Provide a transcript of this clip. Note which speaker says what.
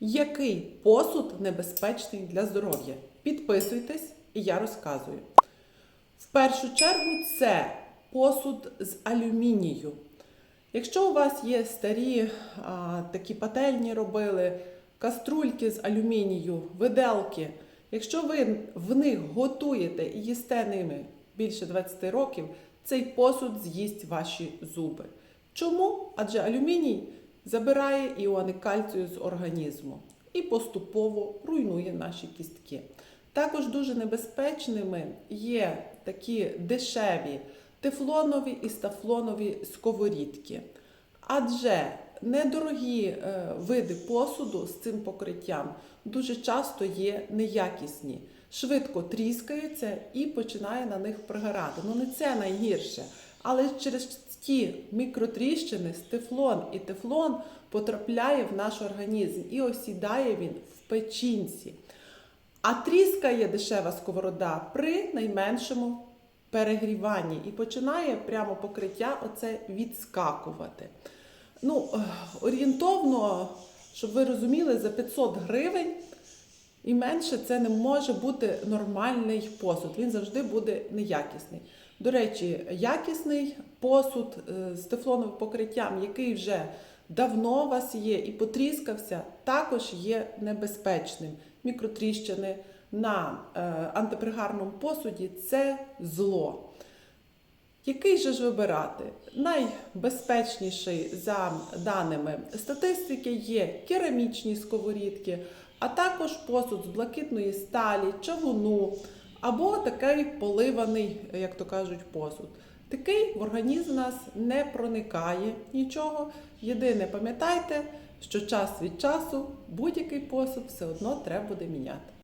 Speaker 1: Який посуд небезпечний для здоров'я? Підписуйтесь і я розказую. В першу чергу це посуд з алюмінію. Якщо у вас є старі а, такі пательні робили, каструльки з алюмінію, виделки, якщо ви в них готуєте і їсте ними більше 20 років, цей посуд з'їсть ваші зуби. Чому? Адже алюміній забирає іони кальцію з організму і поступово руйнує наші кістки. Також дуже небезпечними є такі дешеві тефлонові і стафлонові сковорідки. Адже недорогі е, види посуду з цим покриттям дуже часто є неякісні, швидко тріскаються і починає на них пригорати. Ну не це найгірше. Але через ті мікротріщини тефлон і тефлон потрапляє в наш організм і осідає він в печінці. А тріскає дешева сковорода при найменшому перегріванні і починає прямо покриття оце відскакувати. Ну, е, орієнтовно, щоб ви розуміли, за 500 гривень і менше це не може бути нормальний посуд. Він завжди буде неякісний. До речі, якісний посуд е, з тефлоновим покриттям, який вже давно у вас є і потріскався, також є небезпечним. Мікротріщини на е, антипригарному посуді це зло. Який же ж вибирати? Найбезпечніший за даними статистики є керамічні сковорідки, а також посуд з блакитної сталі, чавуну або такий поливаний, як то кажуть, посуд. Такий в організм нас не проникає нічого. Єдине, пам'ятайте, що час від часу будь-який посуд все одно треба буде міняти.